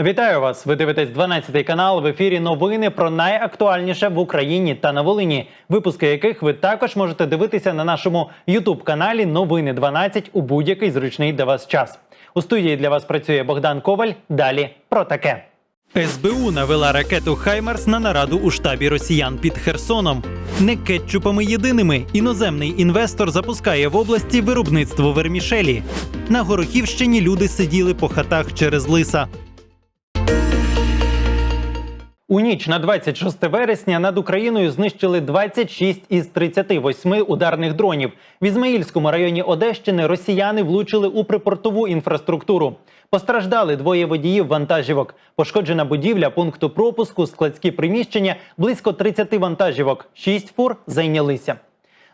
Вітаю вас! Ви дивитесь 12 канал. В ефірі новини про найактуальніше в Україні та на Волині. Випуски яких ви також можете дивитися на нашому Ютуб каналі Новини 12 у будь-який зручний для вас час. У студії для вас працює Богдан Коваль. Далі про таке. СБУ навела ракету Хаймерс на нараду у штабі росіян під Херсоном. Не кетчупами єдиними іноземний інвестор запускає в області виробництво вермішелі. На Горохівщині люди сиділи по хатах через лиса. У ніч на 26 вересня над Україною знищили 26 із 38 ударних дронів. В Ізмаїльському районі Одещини росіяни влучили у припортову інфраструктуру. Постраждали двоє водіїв вантажівок. Пошкоджена будівля пункту пропуску, складські приміщення, близько 30 вантажівок. Шість фур зайнялися.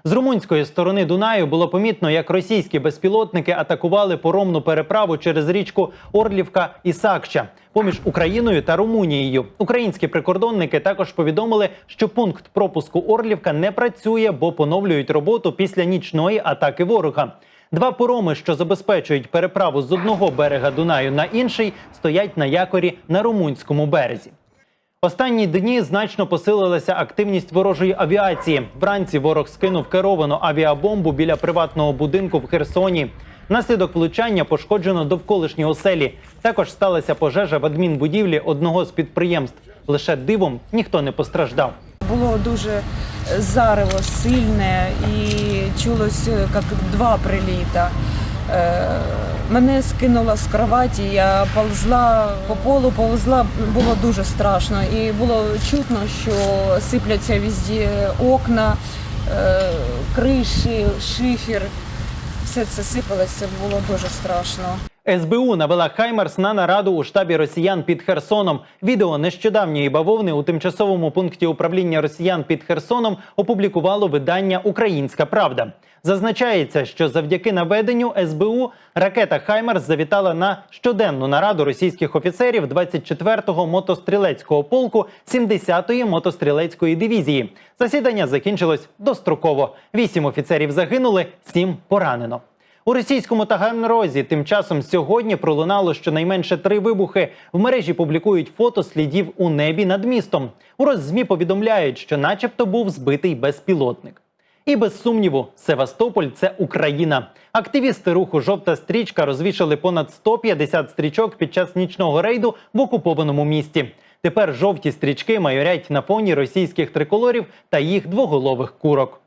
З румунської сторони Дунаю було помітно, як російські безпілотники атакували поромну переправу через річку Орлівка і Сакча поміж Україною та Румунією. Українські прикордонники також повідомили, що пункт пропуску Орлівка не працює, бо поновлюють роботу після нічної атаки ворога. Два пороми, що забезпечують переправу з одного берега Дунаю на інший, стоять на якорі на румунському березі. Останні дні значно посилилася активність ворожої авіації. Вранці ворог скинув керовану авіабомбу біля приватного будинку в Херсоні. Внаслідок влучання пошкоджено довколишні оселі. Також сталася пожежа в адмінбудівлі одного з підприємств. Лише дивом ніхто не постраждав. Було дуже зарево сильне і чулось е, як два приліта. Мене скинуло з кроваті, я повзла по полу, повзла, було дуже страшно. І було чутно, що сипляться везде окна, е, криші, шифер. Все це сипалося, було дуже страшно. СБУ навела Хаймерс на нараду у штабі росіян під Херсоном. Відео нещодавньої бавовни у тимчасовому пункті управління росіян під Херсоном опублікувало видання Українська Правда. Зазначається, що завдяки наведенню СБУ ракета Хаймерс завітала на щоденну нараду російських офіцерів 24-го мотострілецького полку 70-ї мотострілецької дивізії. Засідання закінчилось достроково. Вісім офіцерів загинули, сім поранено. У російському Таганрозі тим часом сьогодні пролунало щонайменше три вибухи. В мережі публікують фото слідів у небі над містом. У Роззмі повідомляють, що, начебто, був збитий безпілотник. І без сумніву, Севастополь це Україна. Активісти руху Жовта стрічка розвішали понад 150 стрічок під час нічного рейду в окупованому місті. Тепер жовті стрічки майорять на фоні російських триколорів та їх двоголових курок.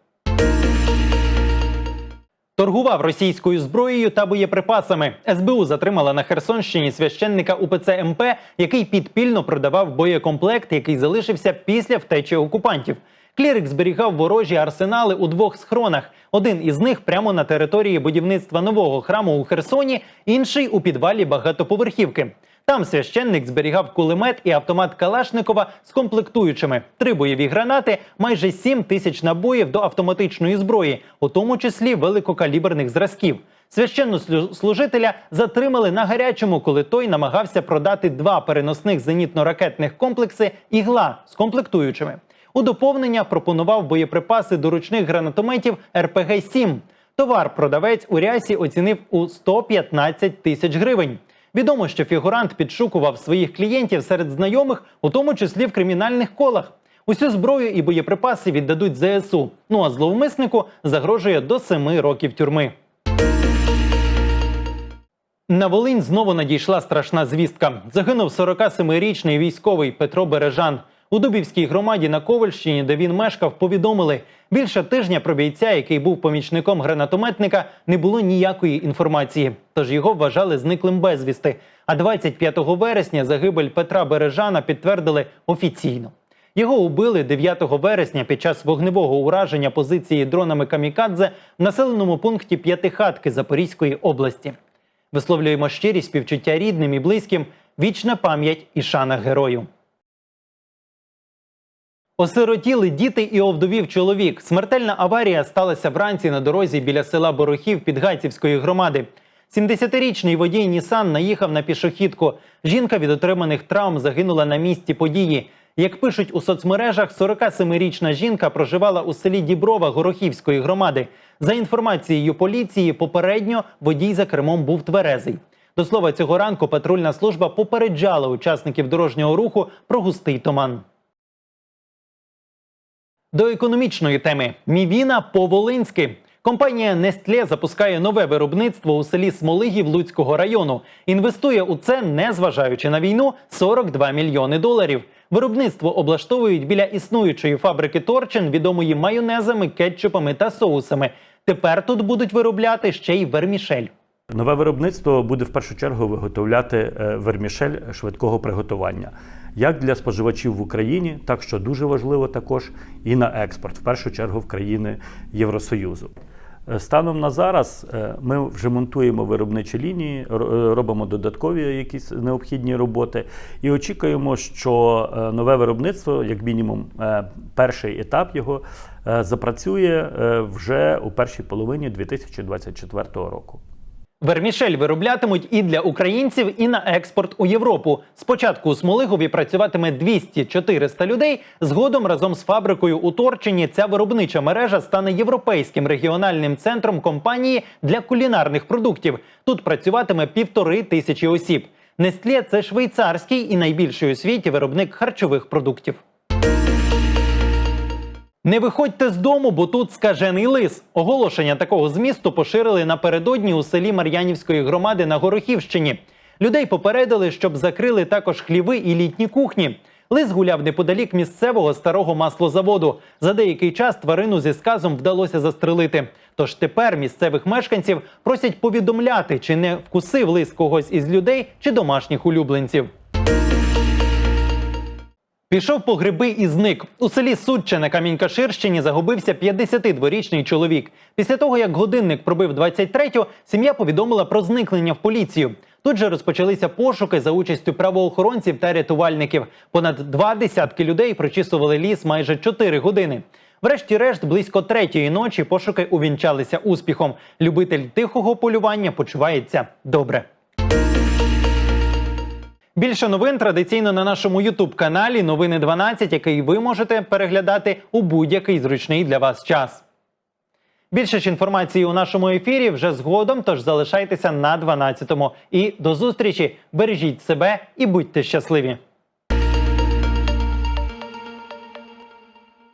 Торгував російською зброєю та боєприпасами. СБУ затримала на Херсонщині священника УПЦ МП, який підпільно продавав боєкомплект, який залишився після втечі окупантів. Клірик зберігав ворожі арсенали у двох схронах. Один із них прямо на території будівництва нового храму у Херсоні, інший у підвалі багатоповерхівки. Там священник зберігав кулемет і автомат Калашникова з комплектуючими, три бойові гранати, майже 7 тисяч набоїв до автоматичної зброї, у тому числі великокаліберних зразків. Священнослужителя затримали на гарячому, коли той намагався продати два переносних зенітно-ракетних комплекси ігла з комплектуючими. У доповнення пропонував боєприпаси до ручних гранатометів РПГ-7. Товар продавець у рясі оцінив у 115 тисяч гривень. Відомо, що фігурант підшукував своїх клієнтів серед знайомих, у тому числі в кримінальних колах. Усю зброю і боєприпаси віддадуть ЗСУ. Ну а зловмиснику загрожує до семи років тюрми. На Волинь знову надійшла страшна звістка. Загинув 47-річний військовий Петро Бережан. У Дубівській громаді на Ковальщині, де він мешкав, повідомили, більше тижня про бійця, який був помічником гранатометника, не було ніякої інформації. Тож його вважали зниклим безвісти. А 25 вересня загибель Петра Бережана підтвердили офіційно. Його убили 9 вересня під час вогневого ураження позиції дронами Камікадзе в населеному пункті П'ятихатки Запорізької області. Висловлюємо щирі співчуття рідним і близьким, вічна пам'ять і шана герою. Осиротіли діти і овдовів чоловік. Смертельна аварія сталася вранці на дорозі біля села Борохів Підгайцівської громади. 70-річний водій Нісан наїхав на пішохідку. Жінка від отриманих травм загинула на місці події. Як пишуть у соцмережах, 47-річна жінка проживала у селі Діброва Горохівської громади. За інформацією поліції, попередньо водій за кермом був тверезий. До слова, цього ранку патрульна служба попереджала учасників дорожнього руху про густий туман. До економічної теми Мівіна по-волинськи. Компанія Нестле запускає нове виробництво у селі Смолигів Луцького району. Інвестує у це, незважаючи на війну, 42 мільйони доларів. Виробництво облаштовують біля існуючої фабрики Торчин, відомої майонезами, кетчупами та соусами. Тепер тут будуть виробляти ще й вермішель. Нове виробництво буде в першу чергу виготовляти е, вермішель швидкого приготування як для споживачів в Україні, так що дуже важливо також і на експорт, в першу чергу в країни Євросоюзу. Е, Станом на зараз е, ми вже монтуємо виробничі лінії, е, робимо додаткові якісь необхідні роботи і очікуємо, що нове виробництво, як мінімум, перший етап його запрацює вже у першій половині 2024 року. Вермішель вироблятимуть і для українців, і на експорт у Європу. Спочатку у Смолигові працюватиме 200-400 людей. Згодом разом з фабрикою у Торчині ця виробнича мережа стане європейським регіональним центром компанії для кулінарних продуктів. Тут працюватиме півтори тисячі осіб. Нестле це швейцарський і найбільший у світі виробник харчових продуктів. Не виходьте з дому, бо тут скажений лис. Оголошення такого змісту поширили напередодні у селі Мар'янівської громади на Горохівщині. Людей попередили, щоб закрили також хліви і літні кухні. Лис гуляв неподалік місцевого старого маслозаводу. За деякий час тварину зі сказом вдалося застрелити. Тож тепер місцевих мешканців просять повідомляти, чи не вкусив лис когось із людей чи домашніх улюбленців. Пішов по гриби і зник. У селі Судче на Камінькаширщині загубився 52-річний чоловік. Після того, як годинник пробив 23-ю, сім'я повідомила про зникнення в поліцію. Тут же розпочалися пошуки за участю правоохоронців та рятувальників. Понад два десятки людей прочісували ліс майже 4 години. Врешті-решт, близько третьої ночі пошуки увінчалися успіхом. Любитель тихого полювання почувається добре. Більше новин традиційно на нашому Ютуб каналі Новини 12, який ви можете переглядати у будь-який зручний для вас час. Більше ж інформації у нашому ефірі вже згодом, тож залишайтеся на 12-му. І до зустрічі! Бережіть себе і будьте щасливі!